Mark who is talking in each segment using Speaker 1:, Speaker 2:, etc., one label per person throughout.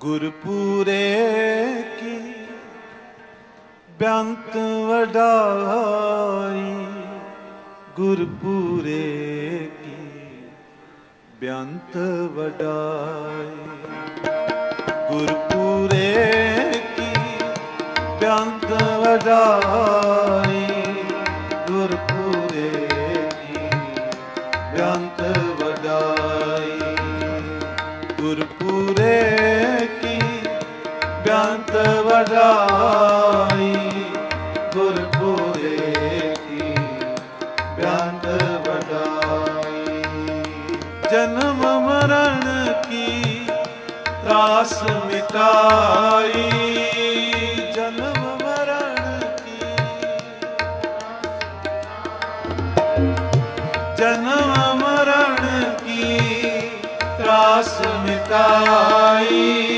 Speaker 1: ਗੁਰਪੂਰੇ ਕੀ ਬੇਅੰਤ ਵਡਾਈ ਗੁਰਪੂਰੇ ਕੀ ਬੇਅੰਤ ਵਡਾਈ ਗੁਰਪੂਰੇ ਕੀ ਬੇਅੰਤ ਵਡਾਈ ਗੁਰਪੂਰੇ ਕੀ ਬੇਅੰਤ ਵਡਾਈ ਗੁਰਪੂਰੇ ਬੇਅੰਤ ਵਡਾਈ, ਗੁਰਪੂਰੇ ਕੀ ਬੇਅੰਤ ਵਡਾਈ। ਜਨਮ ਮਰਨ ਕੀ ਤਰਾਸ ਮਿਟਾਈ। ਜਨਮ ਮਰਨ ਕੀ ਜਨਮ ਮਰਨ ਕੀ ਤਰਾਸ ਮਿਟਾਈ।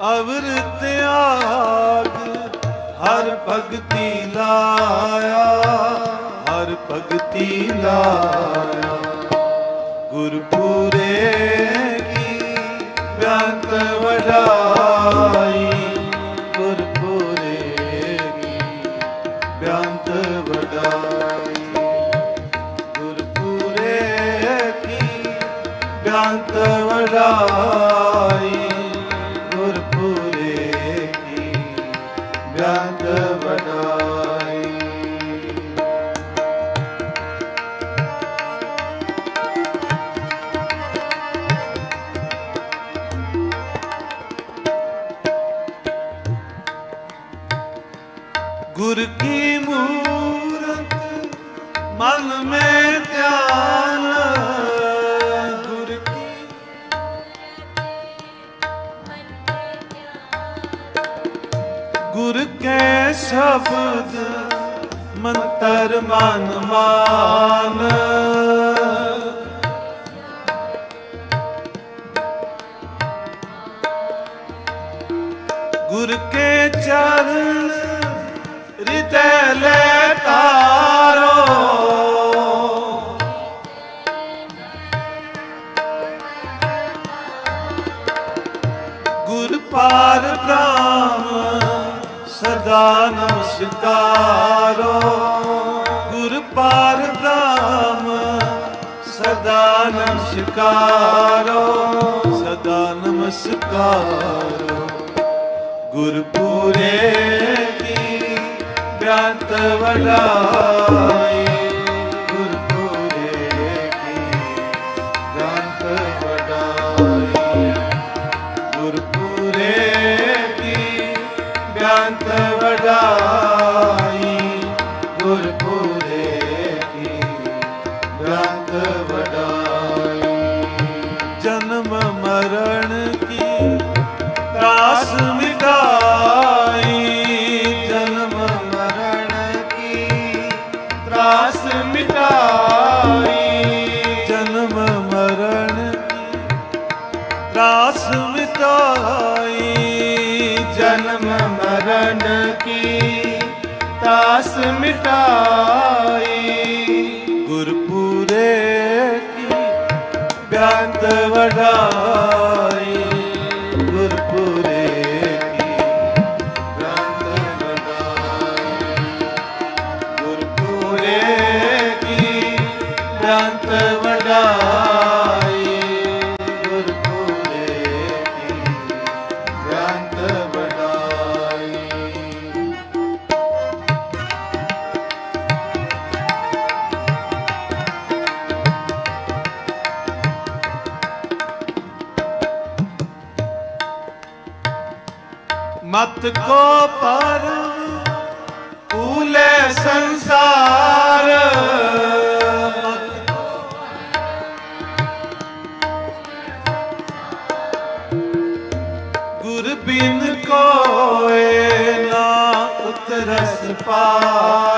Speaker 1: ਅਵਰ ਤਿਆਗ ਹਰ ਭਗਤੀ ਲਾਇਆ ਹਰ ਭਗਤੀ ਲਾਇਆ ਗੁਰਪੂਰੇ ਕੀ ਬੇਅੰਤ ਵਡਾਈ ਗੁਰ ਕੀ ਮੂਰਤ, ਮਨ ਮੇ ਧਿਆਨ। ਗੁਰ ਕੀ ਗੁਰ ਕੇ ਸ਼ਬਦ, ਮੰਤਰ ਮਨ ਮਾਨ। ਗੁਰ ਕੇ ਚਰਨ ਲੈ ਤਾਰੋ ਗੁਰ ਪਾਰ ਸਦਾ ਨਮਸਕਾਰ। ਗੁਰ ਪਾਰ ਸਦਾ ਨਮਸਕਾਰੋ। ਸਦਾ ਨਮਸਕਾਰੋ। ਗੁਰ ਬੇਅੰਤ ਵਡਾਈ। ਆਸ ਮਿਟਾਈ। ਜਨਮ ਮਰਨ ਤਰਾਸ ਮਿਟਾਈ। ਜਨਮ ਮਰਨ ਕੀ ਤਾਸ ਮਿਟਾਈ। ਗੁਰਪੂਰੇ ਕੀ ਬਿਆੰਤ ਵਢਾਈ ਮਤ ਕੋ ਪਰਮ ਭੂਲੇ ਸੰਸਾਰ। ਗੁਰ ਬਿਨ ਕੋਏ ਨਾ ਉਤਰਸ ਪਾਰ।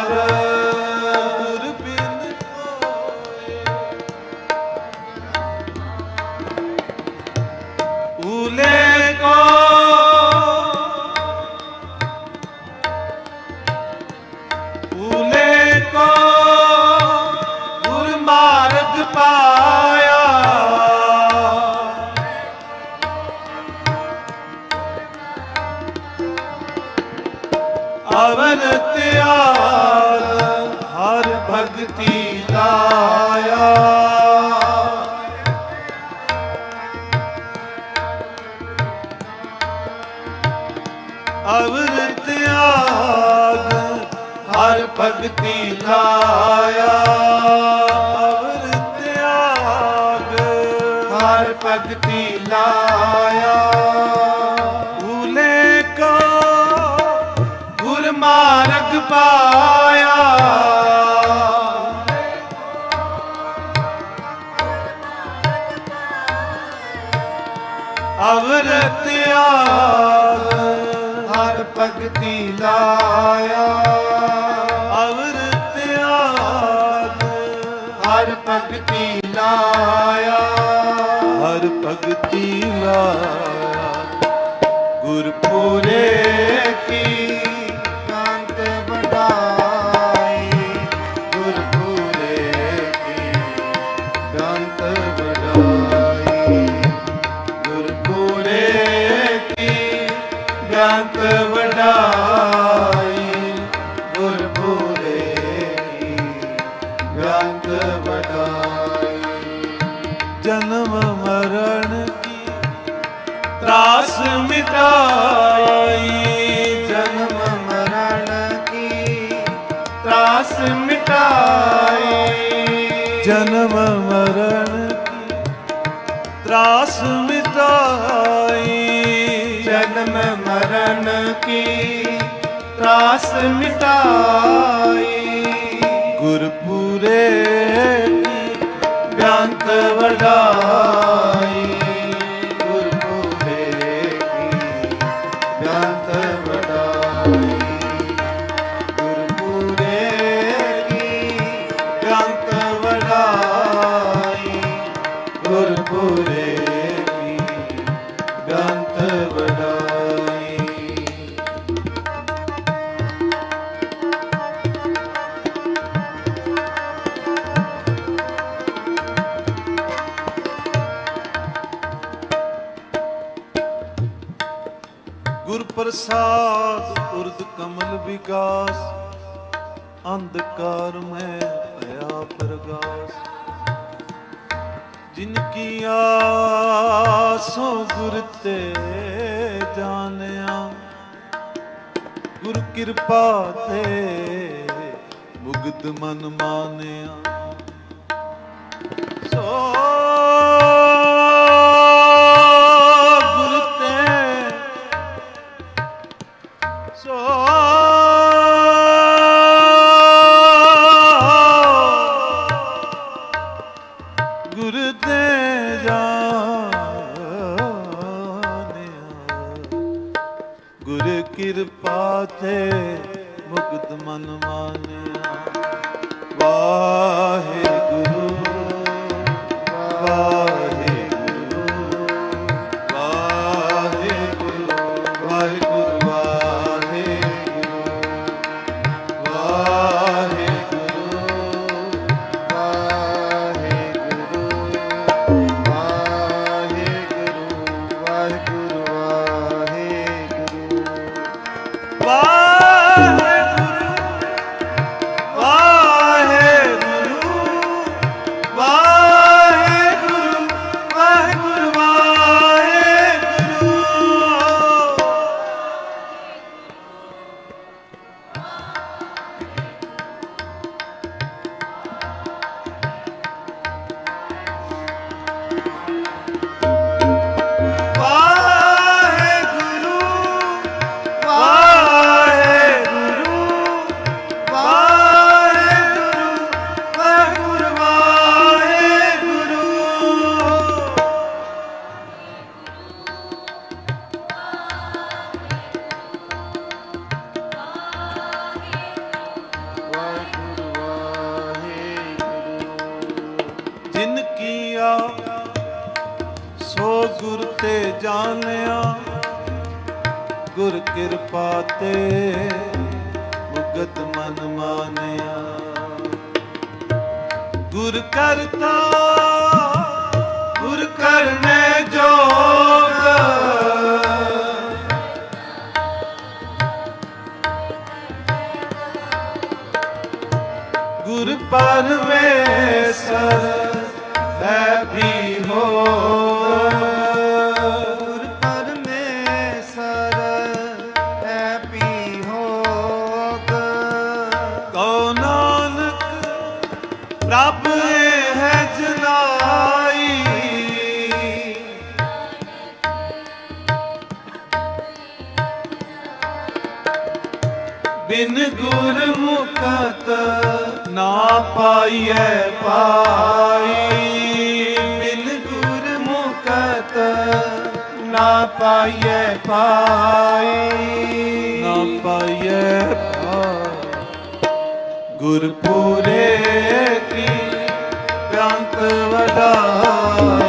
Speaker 1: ਅਵਰ ਤਿਆਗ ਹਰ ਭਗਤੀ ਲਾਇਆ। ਅਵਰ ਤਿਆਗ ਹਰ ਭਗਤੀ ਲਾਇਆ। ਹਰ ਭਗਤੀ ਲਾਇਆ। ਗੁਰਪੁਰੇ ਕੀ मिटा ਪ੍ਰਸਾਦ, ਉਰਦ ਕਮਲ ਵਿਕਾਸ। ਅੰਧਕਾਰ ਮੈਂ ਭਇਆ ਪ੍ਰਗਾਸ। ਜਿਨ ਕੀ ਆਸੋ ਗੁਰ ਤੇ ਜਾਣਿਆ, ਗੁਰ ਕਿਰਪਾ ਤੇ ਮੁਗਦ ਮਨ ਮਾਨਿਆ। ਗੁਰ ਤੇ ਜਾਣਿਆ, ਗੁਰ ਕਿਰਪਾ ਤੇ ਮੁਗਤ ਮਨ ਮਾਨਿਆ ਗੁਰ ਕਰਤਾ, ਗੁਰ ਕਰਨੇ ਜੋਗ। ਗੁਰ ਪਰਮੇਸ਼ਰ ਹੈ ਵੀ ਹੋ ਬਿਨ ਗੁਰ ਮੁਖਤ ਨਾ ਪਾਈਐ ਪਾਈ।
Speaker 2: ਬਿਨ ਗੁਰ ਮੁਕਤ ਨਾ ਪਾਈਐ ਪਾਈ।
Speaker 1: ਨਾ ਪਾਈਐ ਪਾਈ। ਗੁਰਪੂਰੇ ਕੀ ਕੰਤ ਵਡਾਈ।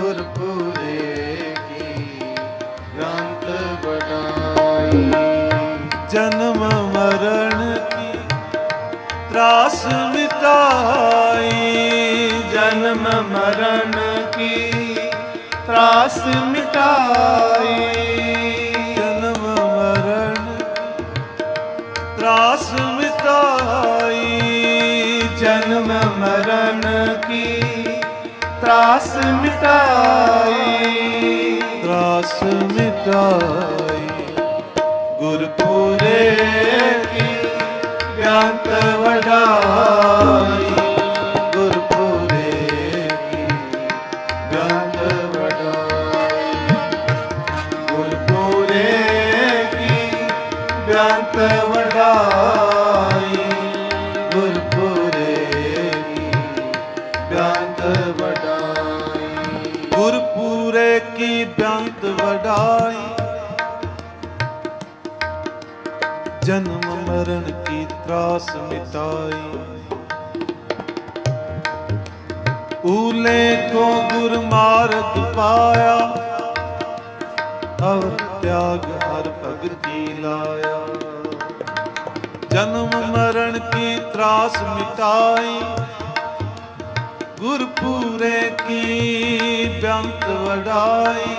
Speaker 1: ਗੁਰਪੂਰੇ ਕੀ
Speaker 2: ਗੰਤ ਵਡਾਈ।
Speaker 1: ਜਨਮ ਮਰਨ ਕੀ ਤਰਾਸ ਮਿਟਾਈ।
Speaker 2: ਜਨਮ ਮਰਨ ਕੀ ਤਰਾਸ ਮਿਟਾਈ।
Speaker 1: ਤਰਾਸ ਮਿਟਾਈ
Speaker 2: ਤਰਾਸ ਮਿਟਾਈ
Speaker 1: ਗੁਰਪੂਰੇ ਕੀ ਬਿਆੰਤ ਵਡਾਈ ਗੁਰਪੂਰੇ ਕੀ ਬਿਆੰਤ ਵਡਾਈ ਗੁਰਪੂਰੇ ਕੀ ਵਡਾਈ ਤਰਾਸ ਮਿਟਾਈ ਊਲੇ ਕੋ ਗੁਰ ਮਾਰਗ ਪਾਇਆ ਅਵਰ ਤਿਆਗ ਹਰ ਭਗਤੀ ਲਾਇਆ। ਜਨਮ ਮਰਨ ਕੀ ਤਰਾਸ ਮਿਟਾਈ, ਗੁਰਪੂਰੇ ਕੀ ਬਿਆੰਤ ਵਡਾਈ,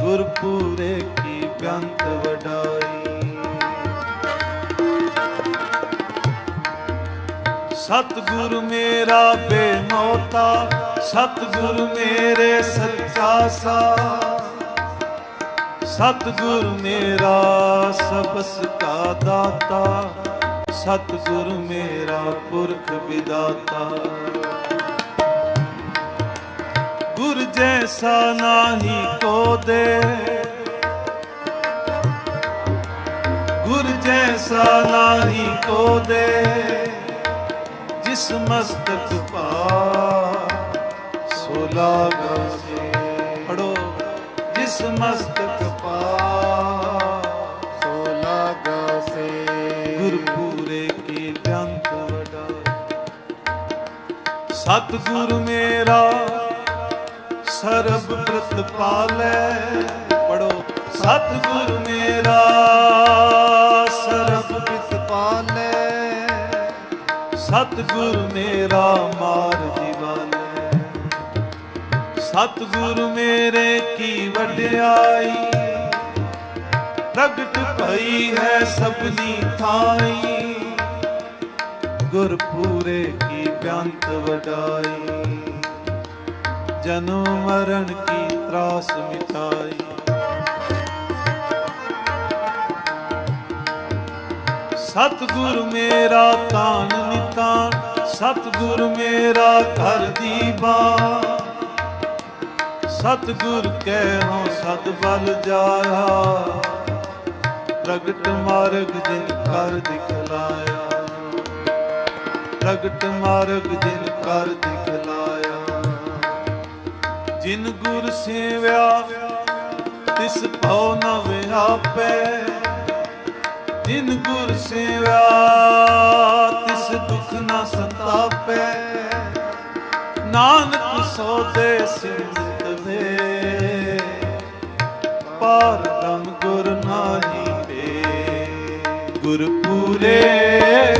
Speaker 1: ਗੁਰਪੂਰੇ ਕੀ ਬਿਆੰਤ ਵਡਾਈ। ਸਤਿਗੁਰ ਮੇਰਾ ਬੇਮੋਤਾ, ਸਤਿਗੁਰ ਮੇਰੇ ਸੱਚਾ ਸਾ ਸਤਿਗੁਰ ਮੇਰਾ ਸਬਸ ਕਾ ਦਾਤਾ, ਸਤਿਗੁਰ ਮੇਰਾ ਪੁਰਖ ਵਿਦਾਤਾ। ਗੁਰ ਜੈਸਾ ਨਾਹੀ ਕੋ ਦੇ, ਗੁਰ ਜੈਸਾ ਨਾਹੀ ਕੋ ਦੇ। ਜਿਸ ਮਸਤਕ ਪਾ ਸੋ ਲਾਗਾ ਸੇ ਜਿਸ ਮਸਤਕ ਪਾ
Speaker 2: ਸੋ ਲਾਗਾ
Speaker 1: ਗੁਰਪੂਰੇ ਕੀ ਬਿਆੰਤ ਵਡਾ। ਸਤਿਗੁਰ ਮੇਰਾ, ਸਰਬ ਪ੍ਰਤ ਪਾਲੈ ਪੜੋ ਸਤਿਗੁਰ ਮੇਰਾ, ਸਰਬ
Speaker 2: ਪਿਤ ਪਾਲੇ
Speaker 1: ਸਤਿਗੁਰ ਮੇਰਾ ਮਾਰ ਜੀਵਾਲੇ ਸਤਿਗੁਰ ਮੇਰੇ ਕੀ ਵਡਿਆਈ। ਪ੍ਰਗਟ ਭਈ ਹੈ ਸਭਨੀ ਥਾਈ। ਗੁਰਪੂਰੇ ਕੀ ਬਿਆੰਤ ਵਡਾਈ। ਜਨਮ ਮਰਨ ਕੀ ਤਰਾਸ ਮਿਟਾਈ। ਸਤਿਗੁਰ ਮੇਰਾ ਤਾਨ ਨਿਤਾਨ ਸਤਿਗੁਰ ਮੇਰਾ ਘਰ ਦੀਵਾ ਸਤਿਗੁਰ ਕਹਿ ਹਉ ਬਲ ਜਾਇਆ, ਪ੍ਰਗਟ ਮਾਰਗ ਜਿਨ ਕਰ ਦਿਖਲਾਇਆ। ਪ੍ਰਗਟ ਮਾਰਗ ਜਿਨ ਕਰ ਦਿਖਲਾਇਆ। ਜਿਨ ਗੁਰ ਸੇਵਿਆ, ਤਿਸ ਭਉ ਨ ਵਿਆਪੈ ਜਿਨ ਗੁਰ ਸੇਵਾ, ਤਿਸ ਦੁਖ ਨਾ ਸੰਤਾਪੈ। ਨਾਨਕ ਸੋਦੇ ਸਿਮਰਤ ਵੇ ਪਾਰ ਬ੍ਰਹਮ ਗੁਰ ਨਾਹੀ ਵੇ ਗੁਰ ਪੂਰੇ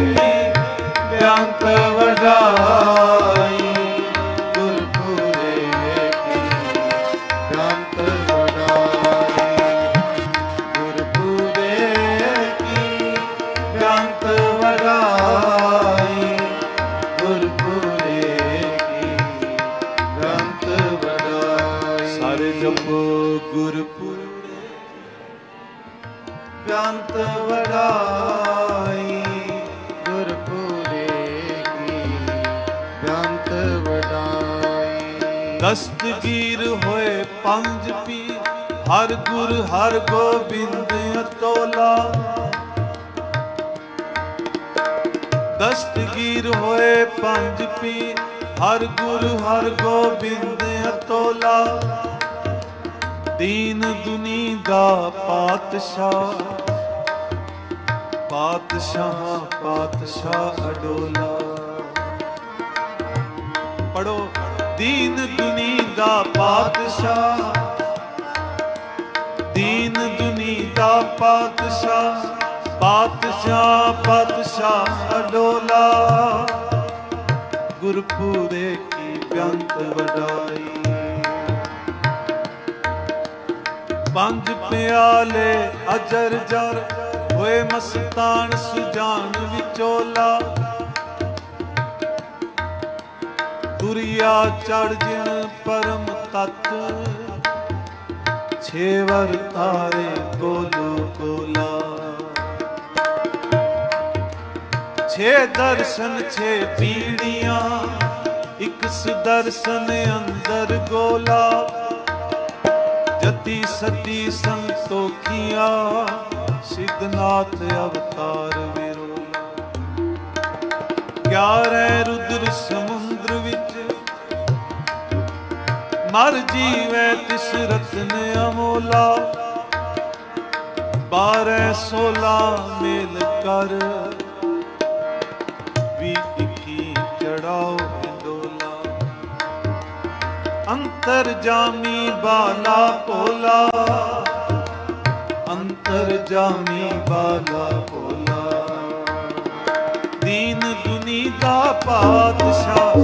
Speaker 1: ਪੀ ਹਰ ਗੁਰ, ਹਰ ਗੋਬਿੰਦ ਅਤੋਲਾ। ਦੀਨ ਦੁਨੀ ਦਾ ਪਾਤਸ਼ਾਹ। ਪਾਤਸ਼ਾਹ ਪਾਤਸ਼ਾਹ ਅਡੋਲਾ। ਪੜੋ ਦੀਨ ਦੁਨੀ ਦਾ ਪਾਤਸ਼ਾਹ। ਦੀਨ ਦੁਨੀ ਦਾ ਪਾਤਸ਼ਾਹ। ਪਾਤਸ਼ਾਹ ਪਾਤਸ਼ਾਹ ਅਡੋਲਾ। ਗੁਰਪੂਰੇ ਕੀ ਬਿਆੰਤ ਵਡਾਈ। ਪੰਜ ਪਿਆਲੇ ਅਜਰ ਜਰ, ਹੋਏ ਮਸਤਾਨ ਸੁਜਾਨ ਵਿਚੋਲਾ। ਤੁਰਿਆ ਚੜ ਜਿਣ ਪਰਮ ਤਤ ਛੇਵਰ ਤਾਰੇ ਕੋਲੋ ਕੋਲਾ। ਛੇ ਦਰਸ਼ਨ ਛੇ ਪੀੜੀਆਂ, ਇੱਕ ਸੁਦਰਸ਼ਨ ਅੰਦਰ ਗੋਲਾ। ਜਤੀ ਸਤੀ ਸੰਤੋਖੀਆਂ, ਸਿੱਧਨਾਥ ਅਵਤਾਰ ਵਿਰੋਲਾ। ਗਿਆਰੈ ਰੁਦਰ ਸਮੁੰਦਰ ਵਿੱਚ, ਮਰ ਜੀਵੈ ਤਿਸ ਰਤਨ ਅਮੋਲਾ। ਬਾਰੈ ਸੋਲਾ ਮੇਲ ਕਰ ਅੰਤਰ ਜਾਮੀ ਬਾਲਾ ਭੋਲਾ। ਅੰਤਰ ਜਾਮੀ ਬਾਲਾ ਭੋਲਾ। ਦੀਨ ਦੁਨੀ ਦਾ ਪਾਤਸ਼ਾਹ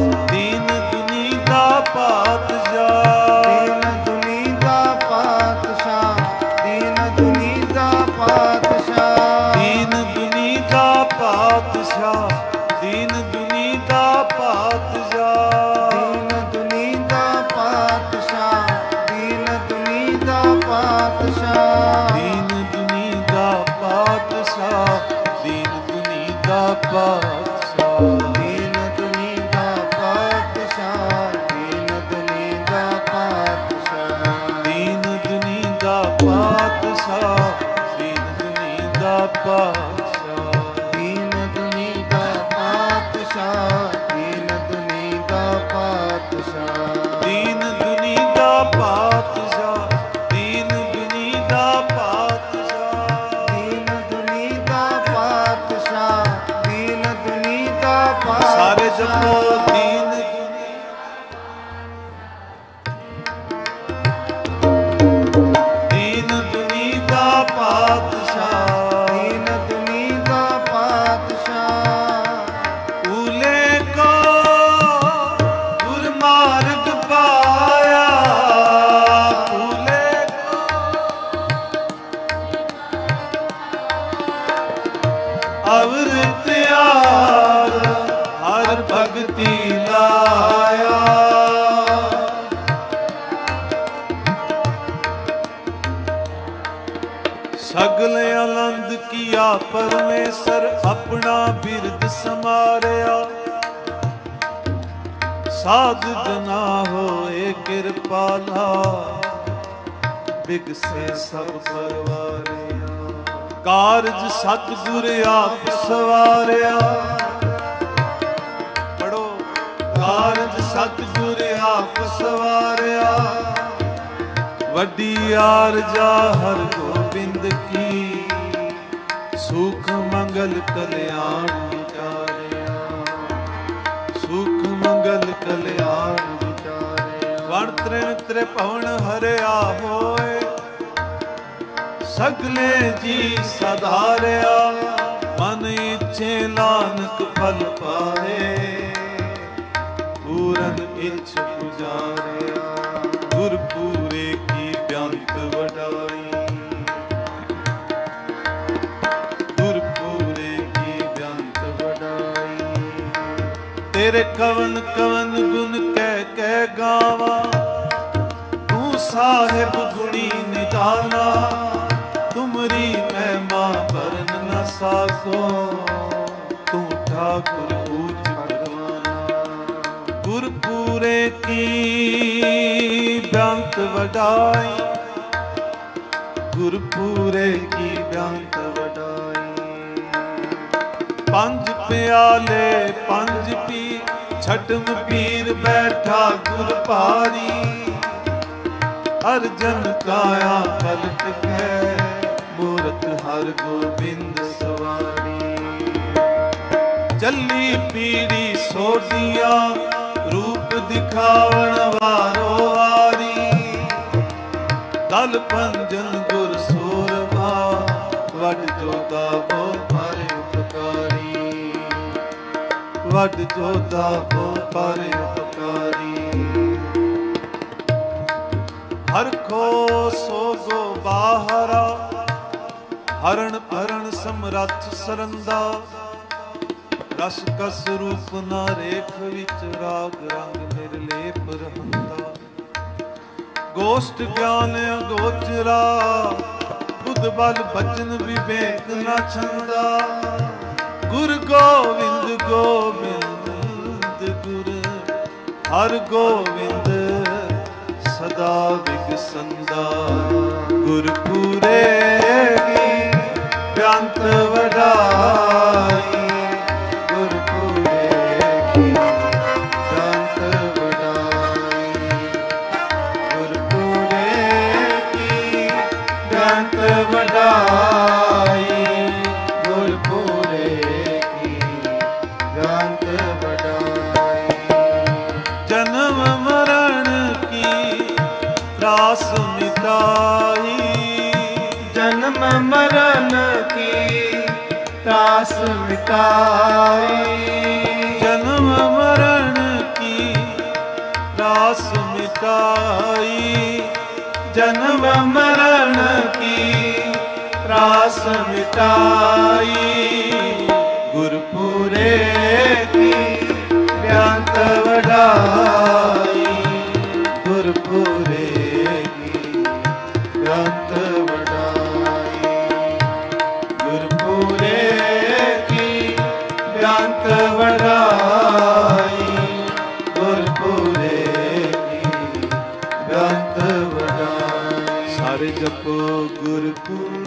Speaker 1: ਦਾਤਾ ਸਾਧ ਜਨਾ ਹੋਏ ਕਿਰਪਾਲਾ ਬਿਗਸੇ ਸਭ ਪਰਵਾਰਿਆ ਕਾਰਜ ਸਤਿਗੁਰ ਆਪ ਸਵਾਰਿਆ। ਪੜੋ ਕਾਰਜ ਸਤਿਗੁਰ ਆਪ ਸਵਾਰਿਆ। ਵੱਡੀ ਆਰਜਾ ਹਰ ਗੋਬਿੰਦ ਕੀ। ਸੁਖ ਮੰਗਲ ਕਲਿਆਣ ਵਿਚਾਰਿਆ ਸੁਖ ਮੰਗਲ ਕਲਿਆਣ
Speaker 2: ਵਿਚਾਰਿਆ
Speaker 1: ਵਣ ਤ੍ਰਿਣ ਤ੍ਰਿਭਵਨ ਹਰਿਆ ਹੋਏ। ਸਗਲੇ ਜੀ ਸਧਾਰਿਆ ਮਨ ਇਛੇ ਨਾਨਕ ਫਲ ਪਾਏ ਪੂਰਨ ਇਛ ਪੁਜਾਰਿਆ ਗੁਰ ਪੂਰੇ ਕੀ ਬਿਆੰਤ ਵਡਾਈ। ਗੁਰ ਪੂਰੇ ਕੀ ਬਿਆੰਤ
Speaker 2: ਵਡਾਈ।
Speaker 1: ਤੇਰੇ ਕਵਨ ਕਵਨ ਗੁਣ ਕਹਿ ਕਹਿ ਗਾਵਾਂ, ਤੂੰ ਸਾਹਿਬ ਗੁਣੀ ਨਿਦਾਨਾ ਵਰਨ ਤੂੰ ਠਾਕੁਰ ਪੂਜ ਭਗਵਾਨਾ। ਗੁਰਪੂਰੇ ਕੀ ਬਿਆੰਤ ਵਡਾਈ। ਗੁਰਪੂਰੇ ਕੀ ਬਿਆੰਤ
Speaker 2: ਵਡਾਈ।
Speaker 1: ਪੰਜ ਪਿਆਲੇ, ਪੰਜ ਪੀ, ਛਟਮ ਪੀਰ ਬੈਠਾ ਗੁਰ ਭਾਰੀ। ਅਰਜਨ ਕਾਇਆ ਪਲਟ ਕੇ। ਮੂਰਤ ਹਰ ਗੋਬਿੰਦ ਸਵਾਰੀ। ਚੱਲੀ ਪੀੜੀ ਸੋਢੀਆਂ, ਰੂਪ ਦਿਖਾਵਣ ਵਾਰੋ ਵਾਰੀ ਦਲ ਪੰਜਨ ਗੁਰ ਸੋਰਵਾ ਵੱਡ ਜੋਦਾ ਬੋ ਪਰ ਉਪਕਾਰੀ। ਵੱਡ ਜੋਦਾ ਬੋ ਪਰ ਉਪਕਾਰੀ। ਹਰ ਖੋ ਸੋਗੋ ਬਾਹਰਾ ਹਰਣ ਹਰਣ ਸਮਰੱਥ ਸਰੰਦਾ। ਰਸ ਕਸ ਰੂਪ ਨਾ ਰੇਖ ਵਿੱਚ ਰਾਗ ਰੰਗ ਨਿਰਲੇਪ ਰਹੰਦਾ। ਗੋਸ਼ਟ ਗਿਆਨ ਅਗੋਚਰਾ, ਬੁੱਧ ਬਲ ਬਚਨ ਵਿਵੇਕ ਨਾ ਛੰਦਾ। ਗੁਰ ਗੋਬਿੰਦ ਗੋਬਿੰਦ ਗੁਰ, ਹਰ ਗੋਬਿੰਦ ਸਦਾ ਵਿਗਸੰਦਾ। ਗੁਰ ਪੂਰੇ ਕੀ ਬਿਆੰਤ ਵਡਾਈ
Speaker 2: ਗੁਰ ਪੂਰੇ ਕੀ ਵਡਾਈ। ਆਈ।
Speaker 1: ਜਨਮ ਮਰਨ ਕੀ ਰਾਸ ਮਿਟਾਈ।
Speaker 2: ਜਨਮ ਮਰਨ ਕੀ
Speaker 1: ਰਾਸ ਮਿਟਾਈ।
Speaker 2: ਗੁਰਪੂਰੇ